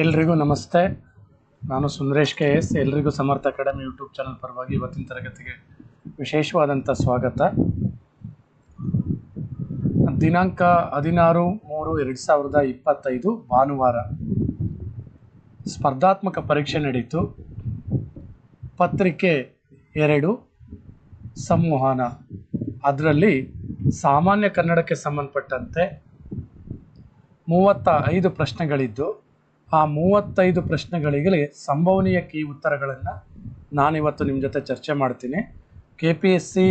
ಎಲ್ರಿಗೂ ನಮಸ್ತೆ. ನಾನು ಸುಂದರೇಶ್ ಕೆ ಎಸ್. ಎಲ್ರಿಗೂ ಸಮರ್ಥ ಅಕಾಡೆಮಿ ಯೂಟ್ಯೂಬ್ ಚಾನಲ್ ಪರವಾಗಿ ಇವತ್ತಿನ ತರಗತಿಗೆ ವಿಶೇಷವಾದಂಥ ಸ್ವಾಗತ. ದಿನಾಂಕ ಹದಿನಾರು ಮೂರು ಎರಡು ಸಾವಿರದ ಇಪ್ಪತ್ತೈದು ಭಾನುವಾರ. ಸ್ಪರ್ಧಾತ್ಮಕ ಪರೀಕ್ಷೆ ನಡೀತು. ಪತ್ರಿಕೆ ಎರಡು, ಸಂವಹನ. ಅದರಲ್ಲಿ ಸಾಮಾನ್ಯ ಕನ್ನಡಕ್ಕೆ ಸಂಬಂಧಪಟ್ಟಂತೆ ಮೂವತ್ತ ಐದು ಪ್ರಶ್ನೆಗಳಿದ್ದು ಆ ಮೂವತ್ತೈದು ಪ್ರಶ್ನೆಗಳಿಗೆ ಸಂಭವನೀಯ ಕೀ ಉತ್ತರಗಳನ್ನು ನಾನಿವತ್ತು ನಿಮ್ಮ ಜೊತೆ ಚರ್ಚೆ ಮಾಡ್ತೀನಿ. K P S C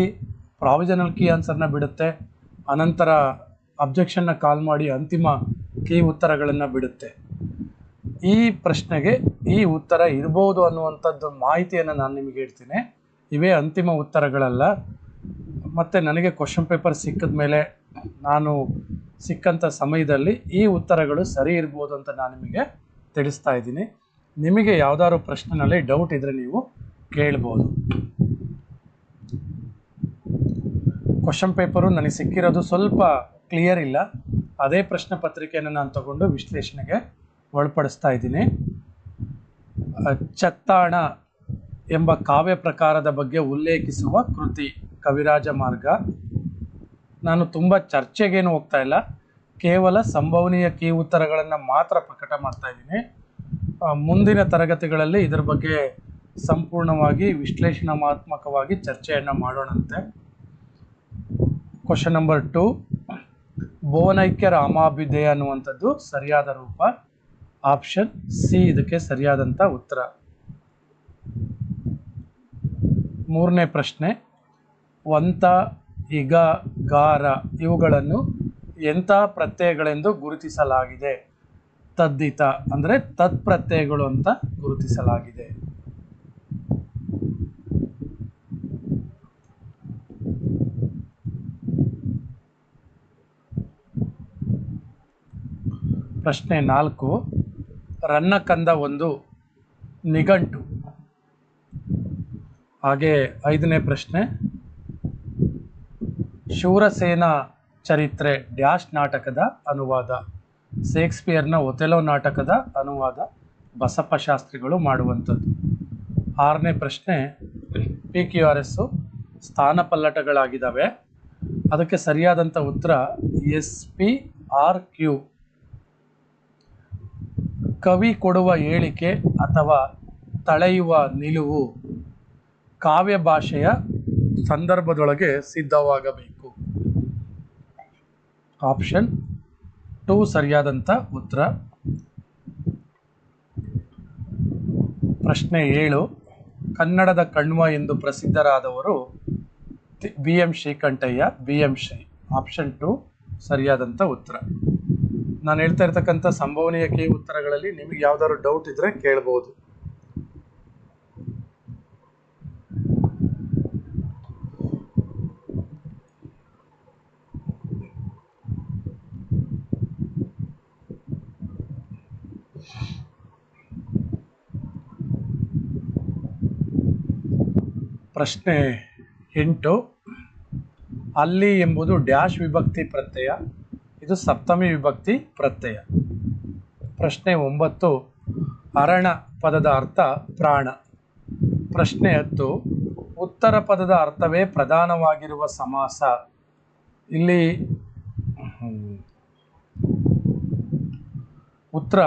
provisional key ಆನ್ಸರ್ನ ಬಿಡುತ್ತೆ. ಅನಂತರ ಅಬ್ಜೆಕ್ಷನ್ನ ಕಾಲ್ ಮಾಡಿ ಅಂತಿಮ ಕೀ ಉತ್ತರಗಳನ್ನು ಬಿಡುತ್ತೆ. ಈ ಪ್ರಶ್ನೆಗೆ ಈ ಉತ್ತರ ಇರ್ಬೋದು ಅನ್ನುವಂಥದ್ದು ಮಾಹಿತಿಯನ್ನು ನಾನು ನಿಮಗೆ ಹೇಳ್ತೀನಿ. ಇವೇ ಅಂತಿಮ ಉತ್ತರಗಳಲ್ಲ. ಮತ್ತು ನನಗೆ ಕ್ವಶನ್ ಪೇಪರ್ ಸಿಕ್ಕಿದ ಮೇಲೆ ನಾನು ಸಿಕ್ಕಂಥ ಸಮಯದಲ್ಲಿ ಈ ಉತ್ತರಗಳು ಸರಿ ಇರ್ಬೋದು ಅಂತ ನಾನು ನಿಮಗೆ ತಿಳಿಸ್ತಾ ಇದ್ದೀನಿ. ನಿಮಗೆ ಯಾವ್ದಾದ್ರು ಪ್ರಶ್ನೆನಲ್ಲಿ ಡೌಟ್ ಇದ್ದರೆ ನೀವು ಕೇಳ್ಬೋದು. ಕ್ವಶನ್ ಪೇಪರು ನನಗೆ ಸಿಕ್ಕಿರೋದು ಸ್ವಲ್ಪ ಕ್ಲಿಯರ್ ಇಲ್ಲ. ಅದೇ ಪ್ರಶ್ನೆ ಪತ್ರಿಕೆಯನ್ನು ನಾನು ತಗೊಂಡು ವಿಶ್ಲೇಷಣೆಗೆ ಒಳಪಡಿಸ್ತಾ ಇದ್ದೀನಿ. ಚತ್ತಾಣ ಎಂಬ ಕಾವ್ಯ ಪ್ರಕಾರದ ಬಗ್ಗೆ ಉಲ್ಲೇಖಿಸುವ ಕೃತಿ, ಕವಿರಾಜ ಮಾರ್ಗ. ನಾನು ತುಂಬ ಚರ್ಚೆಗೇನು ಹೋಗ್ತಾ ಇಲ್ಲ. ಕೇವಲ ಸಂಭವನೀಯ ಕೀ ಉತ್ತರಗಳನ್ನು ಮಾತ್ರ ಪ್ರಕಟ ಮಾಡ್ತಾ ಇದ್ದೀನಿ. ಮುಂದಿನ ತರಗತಿಗಳಲ್ಲಿ ಇದರ ಬಗ್ಗೆ ಸಂಪೂರ್ಣವಾಗಿ ವಿಶ್ಲೇಷಣಾತ್ಮಕವಾಗಿ ಚರ್ಚೆಯನ್ನು ಮಾಡೋಣಂತೆ. ಕ್ವಶನ್ ನಂಬರ್ ಟು ಭುವನೈಕ್ಯ ರಾಮಾಭ್ಯುದಯ ಅನ್ನುವಂಥದ್ದು ಸರಿಯಾದ ರೂಪ? ಆಪ್ಷನ್ ಸಿ ಇದಕ್ಕೆ ಸರಿಯಾದಂಥ ಉತ್ತರ. ಮೂರನೇ ಪ್ರಶ್ನೆ, ವಂತ, ಇಗ, ಗಾರ ಇವುಗಳನ್ನು ಎಂಥ ಪ್ರತ್ಯಯಗಳೆಂದು ಗುರುತಿಸಲಾಗಿದೆ? ತದ್ದಿತ, ಅಂದರೆ ತತ್ಪ್ರತ್ಯಯಗಳು ಅಂತ ಗುರುತಿಸಲಾಗಿದೆ. ಪ್ರಶ್ನೆ ನಾಲ್ಕು, ರನ್ನಕಂದ ಒಂದು ನಿಘಂಟು. ಹಾಗೆ ಐದನೇ ಪ್ರಶ್ನೆ, ಶೂರಸೇನ ಚರಿತ್ರೆ ಡ್ಯಾಶ್ ನಾಟಕದ ಅನುವಾದ. ಶೇಕ್ಸ್ಪಿಯರ್ನ ಒತೆಲೋ ನಾಟಕದ ಅನುವಾದ ಬಸಪ್ಪ ಶಾಸ್ತ್ರಿಗಳು ಮಾಡುವಂಥದ್ದು. ಆರನೇ ಪ್ರಶ್ನೆ, ಪಿ ಕ್ಯೂ ಆರ್ ಎಸ್ಸು ಸ್ಥಾನಪಲ್ಲಟಗಳಾಗಿದ್ದಾವೆ. ಅದಕ್ಕೆ ಸರಿಯಾದಂಥ ಉತ್ತರ ಎಸ್ ಪಿ ಆರ್ ಕ್ಯೂ. ಕವಿ ಕೊಡುವ ಹೇಳಿಕೆ ಅಥವಾ ತಳೆಯುವ ನಿಲುವು ಕಾವ್ಯ ಭಾಷೆಯ ಸಂದರ್ಭದೊಳಗೆ ಸಿದ್ಧವಾಗಬೇಕು. ಆಪ್ಷನ್ ಟೂ ಸರಿಯಾದಂಥ ಉತ್ತರ. ಪ್ರಶ್ನೆ ಏಳು. ಕನ್ನಡದ ಕಣ್ವ ಎಂದು ಪ್ರಸಿದ್ಧರಾದವರು B M Srikantaiah B M Shri. Option two ಸರಿಯಾದಂಥ ಉತ್ತರ. ನಾನು ಹೇಳ್ತಾ ಇರ್ತಕ್ಕಂಥ ಸಂಭವನೀಯ ಕೀ ಉತ್ತರಗಳಲ್ಲಿ ನಿಮಗೆ ಯಾವ್ದಾದ್ರು ಡೌಟ್ ಇದ್ದರೆ ಕೇಳ್ಬೋದು. ಪ್ರಶ್ನೆ ಎಂಟು, ಅಲ್ಲಿ ಎಂಬುದು ಡ್ಯಾಶ್ ವಿಭಕ್ತಿ ಪ್ರತ್ಯಯ, ಇದು ಸಪ್ತಮಿ ವಿಭಕ್ತಿ ಪ್ರತ್ಯಯ. ಪ್ರಶ್ನೆ ಒಂಬತ್ತು, ಅರಣ ಪದದ ಅರ್ಥ ಪ್ರಾಣ. ಪ್ರಶ್ನೆ ಹತ್ತು, ಉತ್ತರ ಪದದ ಅರ್ಥವೇ ಪ್ರಧಾನವಾಗಿರುವ ಸಮಾಸ. ಇಲ್ಲಿ, ಉತ್ತರ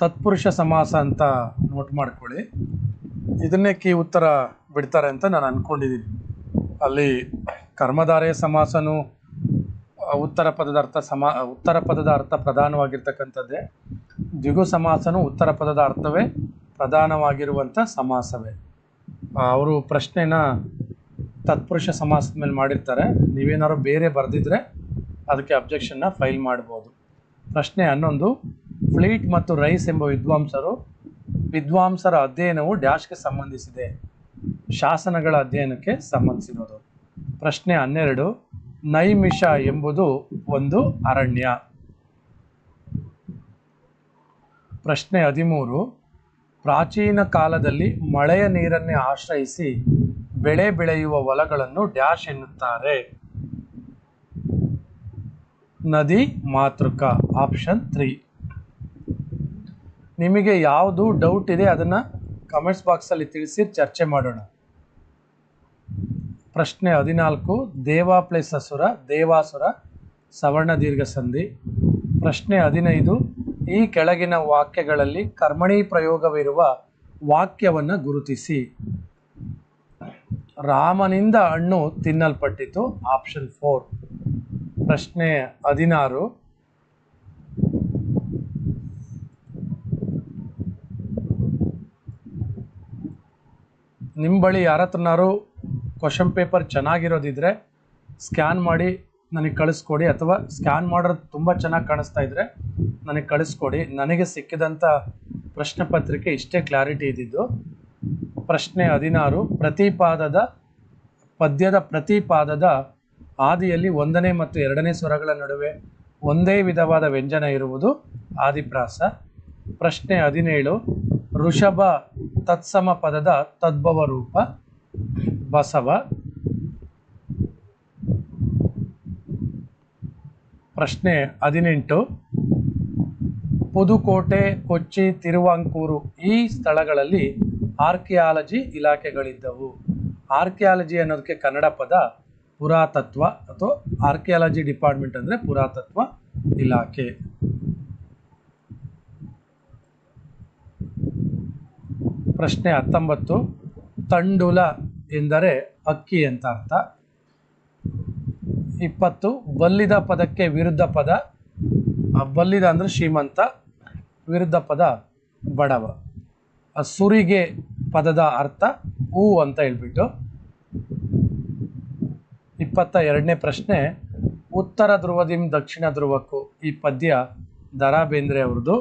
ತತ್ಪುರುಷ ಸಮಾಸ ಅಂತ ನೋಟ್ ಮಾಡ್ಕೊಳ್ಳಿ. ಇದನ್ನೇ ಕೀ ಉತ್ತರ ಬಿಡ್ತಾರೆ ಅಂತ ನಾನು ಅಂದ್ಕೊಂಡಿದ್ದೀನಿ ಅಲ್ಲಿ ಕರ್ಮಧಾರೆಯ ಸಮಾಸನು ಉತ್ತರ ಪದದ ಅರ್ಥ ಸಮಾ ಉತ್ತರ ಪದದ ಅರ್ಥ ಪ್ರಧಾನವಾಗಿರ್ತಕ್ಕಂಥದ್ದೇ. ದ್ವಿಗು ಸಮಾಸನು ಉತ್ತರ ಪದದ ಅರ್ಥವೇ ಪ್ರಧಾನವಾಗಿರುವಂಥ ಸಮಾಸವೇ. ಅವರು ಪ್ರಶ್ನೆನ ತತ್ಪುರುಷ ಸಮಾಸದ ಮೇಲೆ ಮಾಡಿರ್ತಾರೆ. ನೀವೇನಾದ್ರು ಬೇರೆ ಬರೆದಿದ್ರೆ ಅದಕ್ಕೆ ಅಬ್ಜೆಕ್ಷನ್ನ ಫೈಲ್ ಮಾಡ್ಬೋದು. ಪ್ರಶ್ನೆ ಹನ್ನೊಂದು, ಫ್ಲೀಟ್ ಮತ್ತು ರೈಸ್ ಎಂಬ ವಿದ್ವಾಂಸರು, ವಿದ್ವಾಂಸರ ಅಧ್ಯಯನವು ಡ್ಯಾಶ್ಗೆ ಸಂಬಂಧಿಸಿದೆ. ಶಾಸನಗಳ ಅಧ್ಯಯನಕ್ಕೆ ಸಂಬಂಧಿಸಿರೋದು. ಪ್ರಶ್ನೆ ಹನ್ನೆರಡು, ನೈಮಿಷ ಎಂಬುದು ಒಂದು ಅರಣ್ಯ. ಪ್ರಶ್ನೆ ಹದಿಮೂರು, ಪ್ರಾಚೀನ ಕಾಲದಲ್ಲಿ ಮಳೆಯ ನೀರನ್ನೇ ಆಶ್ರಯಿಸಿ ಬೆಳೆ ಬೆಳೆಯುವ ಹೊಲಗಳನ್ನು ಡ್ಯಾಶ್ ಎನ್ನುತ್ತಾರೆ. ನದಿ ಮಾತೃಕ, ಆಪ್ಷನ್ ತ್ರೀ. ನಿಮಗೆ ಯಾವುದು ಡೌಟ್ ಇದೆ ಅದನ್ನು ಕಮೆಂಟ್ಸ್ ಬಾಕ್ಸಲ್ಲಿ ತಿಳಿಸಿ ಚರ್ಚೆ ಮಾಡೋಣ. ಪ್ರಶ್ನೆ ಹದಿನಾಲ್ಕು ದೇವಾ ಪ್ಲೇಸ್ ಅಸುರ ದೇವಾಸುರ, ಸವರ್ಣ ದೀರ್ಘ ಸಂಧಿ ಪ್ರಶ್ನೆ ಹದಿನೈದು, ಈ ಕೆಳಗಿನ ವಾಕ್ಯಗಳಲ್ಲಿ ಕರ್ಮಣಿ ಪ್ರಯೋಗವಿರುವ ವಾಕ್ಯವನ್ನು ಗುರುತಿಸಿ. ರಾಮನಿಂದ ಹಣ್ಣು ತಿನ್ನಲ್ಪಟ್ಟಿತು, ಆಪ್ಷನ್ ಫೋರ್. ಪ್ರಶ್ನೆ ಹದಿನಾರು ನಿಮ್ಮ ಬಳಿ ಯಾರ ಹತ್ರನಾರು ಕ್ವಶನ್ ಪೇಪರ್ ಚೆನ್ನಾಗಿರೋದಿದ್ರೆ ಸ್ಕ್ಯಾನ್ ಮಾಡಿ ನನಗೆ ಕಳಿಸ್ಕೊಡಿ ಅಥವಾ ಸ್ಕ್ಯಾನ್ ಮಾಡೋದು ತುಂಬ ಚೆನ್ನಾಗಿ ಕಾಣಿಸ್ತಾ ಇದ್ರೆ ನನಗೆ ಕಳಿಸ್ಕೊಡಿ. ನನಗೆ ಸಿಕ್ಕಿದಂಥ ಪ್ರಶ್ನೆ ಪತ್ರಿಕೆ ಇಷ್ಟೇ ಕ್ಲಾರಿಟಿ ಇದ್ದಿದ್ದು. ಪ್ರಶ್ನೆ ಹದಿನಾರು, ಪ್ರತಿಪಾದದ, ಪದ್ಯದ ಪ್ರತಿಪಾದದ ಆದಿಯಲ್ಲಿ ಒಂದನೇ ಮತ್ತು ಎರಡನೇ ಸ್ವರಗಳ ನಡುವೆ ಒಂದೇ ವಿಧವಾದ ವ್ಯಂಜನ ಇರುವುದು ಆದಿಪ್ರಾಸ. ಪ್ರಶ್ನೆ ಹದಿನೇಳು, ಋಷಭ ತತ್ಸಮ ಪದದ ತದ್ಭವ ರೂಪ. ಬಸವ ಪ್ರಶ್ನೆ ಹದಿನೆಂಟು. ಪುದುಕೋಟೆ, ಕೊಚ್ಚಿ, ತಿರುವಾಂಕೂರು ಈ ಸ್ಥಳಗಳಲ್ಲಿ ಆರ್ಕಿಯಾಲಜಿ ಇಲಾಖೆಗಳಿದ್ದವು. ಆರ್ಕಿಯಾಲಜಿ ಅನ್ನೋದಕ್ಕೆ ಕನ್ನಡ ಪದ ಪುರಾತತ್ವ ಅಥವಾ ಆರ್ಕಿಯಾಲಜಿ ಡಿಪಾರ್ಟ್ಮೆಂಟ್ ಅಂದರೆ ಪುರಾತತ್ವ ಇಲಾಖೆ. ಪ್ರಶ್ನೆ ಹತ್ತೊಂಬತ್ತು. ತಂಡುಲ ಎಂದರೆ ಅಕ್ಕಿ ಅಂತ ಅರ್ಥ. ಇಪ್ಪತ್ತು, ಬಲ್ಲಿದ ಪದಕ್ಕೆ ವಿರುದ್ಧ ಪದ. ಬಲ್ಲಿದ ಅಂದರೆ ಶ್ರೀಮಂತ, ವಿರುದ್ಧ ಪದ ಬಡವ. ಸುರಿಗೆ ಪದದ ಅರ್ಥ ಹೂ ಅಂತ ಹೇಳ್ಬಿಟ್ಟು. ಇಪ್ಪತ್ತ ಎರಡನೇ ಪ್ರಶ್ನೆ, ಉತ್ತರ ಧ್ರುವದಿಂದ ದಕ್ಷಿಣ ಧ್ರುವಕ್ಕೂ ಈ ಪದ್ಯ ದರಾ ಬೇಂದ್ರೆ ಅವ್ರದ್ದು.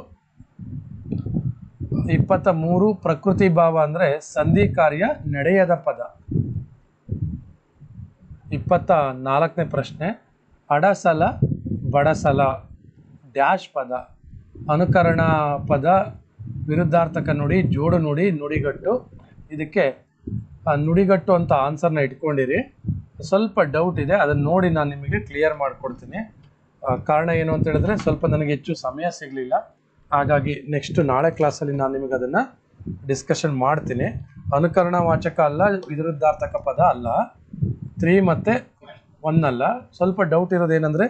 ಇಪ್ಪತ್ತ ಮೂರು, ಪ್ರಕೃತಿ ಭಾವ ಅಂದರೆ ಸಂಧಿ ಕಾರ್ಯ ನಡೆಯದ ಪದ. ಇಪ್ಪತ್ತ ನಾಲ್ಕನೇ ಪ್ರಶ್ನೆ, ಅಡಸಲ, ಬಡಸಲ, ಡ್ಯಾಶ್ ಪದ, ಅನುಕರಣ ಪದ, ವಿರುದ್ಧಾರ್ಥಕ ನುಡಿ, ಜೋಡು ನುಡಿ, ನುಡಿಗಟ್ಟು. ಇದಕ್ಕೆ ನುಡಿಗಟ್ಟು ಅಂತ ಆನ್ಸರ್ನ ಇಟ್ಕೊಂಡಿರಿ. ಸ್ವಲ್ಪ ಡೌಟ್ ಇದೆ, ಅದನ್ನು ನೋಡಿ ನಾನು ನಿಮಗೆ ಕ್ಲಿಯರ್ ಮಾಡಿಕೊಡ್ತೀನಿ. ಕಾರಣ ಏನು ಅಂತ ಹೇಳಿದ್ರೆ, ಸ್ವಲ್ಪ ನನಗೆ ಹೆಚ್ಚು ಸಮಯ ಸಿಗಲಿಲ್ಲ. ಹಾಗಾಗಿ ನೆಕ್ಸ್ಟ್ ನಾಳೆ ಕ್ಲಾಸಲ್ಲಿ ನಾನು ನಿಮಗೆ ಅದನ್ನು ಡಿಸ್ಕಷನ್ ಮಾಡ್ತೀನಿ. ಅನುಕರಣ ವಾಚಕ ಅಲ್ಲ, ವಿರುದ್ಧಾರ್ಥಕ ಪದ ಅಲ್ಲ. ತ್ರೀ ಮತ್ತು ಒನ್ ಅಲ್ಲ. ಸ್ವಲ್ಪ ಡೌಟ್ ಇರೋದೇನೆಂದರೆ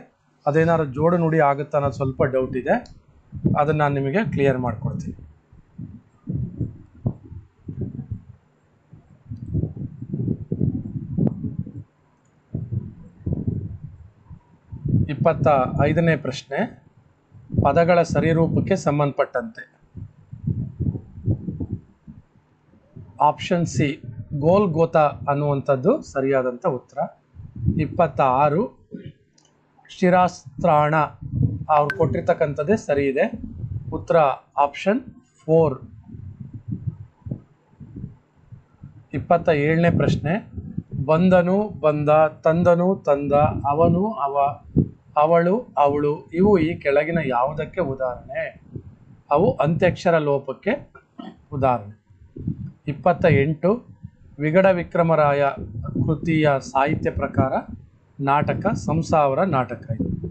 ಅದೇನಾದ್ರು ಜೋಡು ನುಡಿ ಆಗುತ್ತಾ ಅನ್ನೋದು ಸ್ವಲ್ಪ ಡೌಟ್ ಇದೆ. ಅದನ್ನು ನಾನು ನಿಮಗೆ ಕ್ಲಿಯರ್ ಮಾಡಿಕೊಡ್ತೀನಿ. ಇಪ್ಪತ್ತ ಐದನೇ ಪ್ರಶ್ನೆ, ಪದಗಳ ಸರಿರೂಪಕ್ಕೆ ಸಂಬಂಧಪಟ್ಟಂತೆ. ಆಪ್ಷನ್ ಸಿ ಗೋಲ್ ಗೋತ ಅನ್ನುವಂಥದ್ದು ಸರಿಯಾದಂಥ ಉತ್ತರ. ಇಪ್ಪತ್ತ ಆರು ಶಿರಾಸ್ತ್ರಾಣ ಅವ್ರು ಕೊಟ್ಟಿರ್ತಕ್ಕಂಥದ್ದೇ ಸರಿ ಇದೆ. ಉತ್ತರ ಆಪ್ಷನ್ ಫೋರ್. ಇಪ್ಪತ್ತ ಏಳನೇ ಪ್ರಶ್ನೆ. ಬಂದನು ಬಂದ, ತಂದನು ತಂದ, ಅವನು ಅವ, ಅವಳು ಅವಳು, ಇವು ಈ ಕೆಳಗಿನ ಯಾವುದಕ್ಕೆ ಉದಾಹರಣೆ? ಅವು ಅಂತ್ಯಕ್ಷರ ಲೋಪಕ್ಕೆ ಉದಾಹರಣೆ. ಇಪ್ಪತ್ತ ಎಂಟು ವಿಗಡ ವಿಕ್ರಮರಾಯ ಕೃತಿಯ ಸಾಹಿತ್ಯ ಪ್ರಕಾರ ನಾಟಕ, ಸಂಸಾವರ ನಾಟಕ ಇದು.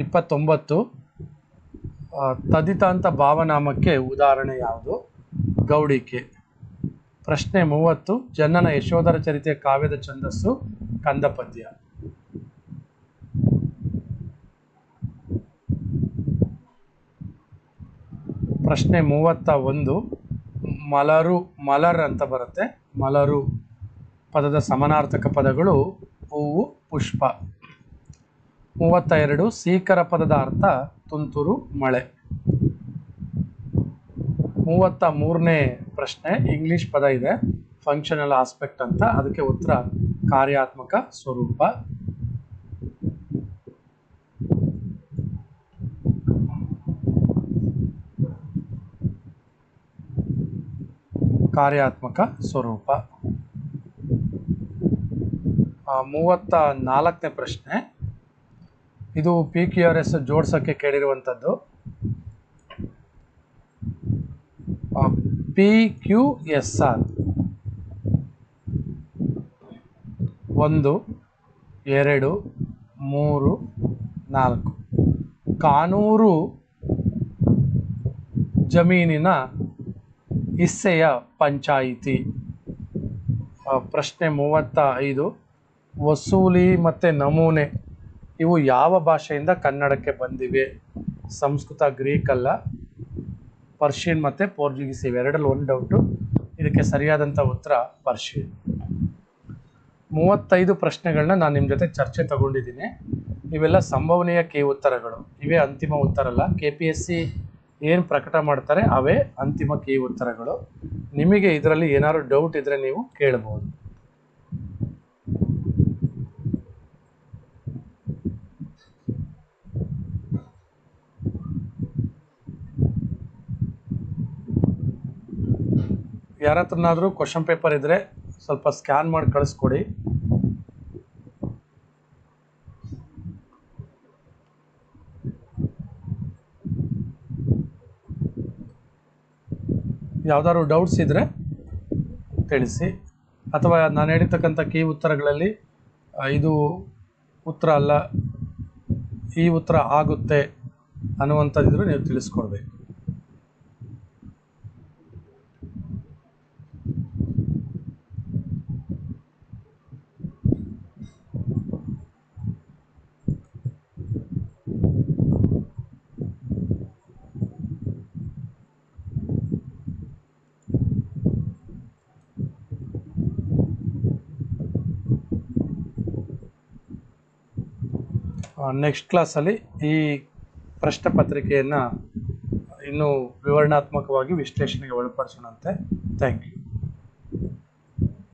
ಇಪ್ಪತ್ತೊಂಬತ್ತು ತದಿತಾಂತ ಭಾವನಾಮಕ್ಕೆ ಉದಾಹರಣೆ ಯಾವುದು? ಗೌಡಿಕೆ. ಪ್ರಶ್ನೆ ಮೂವತ್ತು ಜನನ ಯಶೋಧರ ಚರಿತ್ರೆ ಕಾವ್ಯದ ಛಂದಸ್ಸು ಕಂದ ಪದ್ಯ ಪ್ರಶ್ನೆ ಮೂವತ್ತ ಒಂದು, ಮಲರು, ಮಲರ್ ಅಂತ ಬರುತ್ತೆ. ಮಲರು ಪದದ ಸಮನಾರ್ಥಕ ಪದಗಳು ಹೂವು, ಪುಷ್ಪ. ಮೂವತ್ತ ಎರಡು, ಸೀಕರ ಪದದ ಅರ್ಥ ತುಂತುರು, ಮಳೆ. ಮೂವತ್ತ ಮೂರನೇ ಪ್ರಶ್ನೆ, ಇಂಗ್ಲಿಷ್ ಪದ ಇದೆ. ಫಂಕ್ಷನಲ್ ಆಸ್ಪೆಕ್ಟ್ ಅಂತ. ಅದಕ್ಕೆ ಉತ್ತರ, ಕಾರ್ಯಾತ್ಮಕ ಸ್ವರೂಪ. ಕಾರ್ಯಾತ್ಮಕ ಸ್ವರೂಪ. ಮೂವತ್ತ ನಾಲ್ಕನೇ ಪ್ರಶ್ನೆ. ಇದು ಪಿ ಕ್ಯೂ ಆರ್ ಎಸ್ ಜೋಡ್ಸೋಕ್ಕೆ ಕೇಳಿರುವಂಥದ್ದು. ಪಿ ಕ್ಯೂ ಎಸ್ ಆರ್ ಒಂದು, ಎರಡು, ಮೂರು, ನಾಲ್ಕು. ಕಾನೂರು ಜಮೀನಿನ ಹಿಸ್ಸೆಯ ಪಂಚಾಯಿತಿ. ಪ್ರಶ್ನೆ ಮೂವತ್ತ ಐದು. ವಸೂಲಿ ಮತ್ತು ನಮೂನೆ, ಇವು ಯಾವ ಭಾಷೆಯಿಂದ ಕನ್ನಡಕ್ಕೆ ಬಂದಿವೆ? ಸಂಸ್ಕೃತ, ಗ್ರೀಕ್ ಅಲ್ಲ, ಪರ್ಷಿಯನ್ ಮತ್ತು ಪೋರ್ಚುಗೀಸ್ ಇವೆರಡರಲ್ಲಿ ಒಂದು ಡೌಟು ಇದಕ್ಕೆ ಸರಿಯಾದಂಥ ಉತ್ತರ ಪರ್ಷಿಯನ್. ಮೂವತ್ತೈದು ಪ್ರಶ್ನೆಗಳನ್ನ ನಾನು ನಿಮ್ಮ ಜೊತೆ ಚರ್ಚೆ ತಗೊಂಡಿದ್ದೀನಿ. ಇವೆಲ್ಲ ಸಂಭವನೀಯ ಕೆ ಉತ್ತರಗಳು. ಇವೇ ಅಂತಿಮ ಉತ್ತರ ಅಲ್ಲ. ಕೆ ಪಿ ಎಸ್ ಸಿ ಏನು ಪ್ರಕಟ ಮಾಡ್ತಾರೆ ಅವೇ ಅಂತಿಮ ಕೀ ಉತ್ತರಗಳು ನಿಮಗೆ ಇದರಲ್ಲಿ ಏನಾದರೂ ಡೌಟ್ ಇದ್ದರೆ ನೀವು ಕೇಳಬಹುದು ಯಾರತ್ರನಾದರೂ ಕ್ವಶನ್ ಪೇಪರ್ ಇದ್ದರೆ ಸ್ವಲ್ಪ ಸ್ಕ್ಯಾನ್ ಮಾಡಿ ಕಳಿಸ್ಕೊಡಿ. ಯಾವ್ದಾದ್ರು ಡೌಟ್ಸ್ ಇದ್ದರೆ ತಿಳಿಸಿ. ಅಥವಾ ನಾನು ಹೇಳಿರ್ತಕ್ಕಂಥ ಕೀ ಉತ್ತರಗಳಲ್ಲಿ ಇದು ಉತ್ತರ ಅಲ್ಲ, ಈ ಉತ್ತರ ಆಗುತ್ತೆ ಅನ್ನುವಂಥದ್ದಿದ್ರೆ ನೀವು ತಿಳಿಸ್ಕೊಡ್ಬೇಕು. ನೆಕ್ಸ್ಟ್ ಕ್ಲಾಸಲ್ಲಿ ಈ ಪ್ರಶ್ನೆ ಪತ್ರಿಕೆಯನ್ನು ಇನ್ನೂ ವಿವರಣಾತ್ಮಕವಾಗಿ ವಿಶ್ಲೇಷಣೆಗೆ ಒಳಪಡಿಸೋಣಂತೆ. Thank you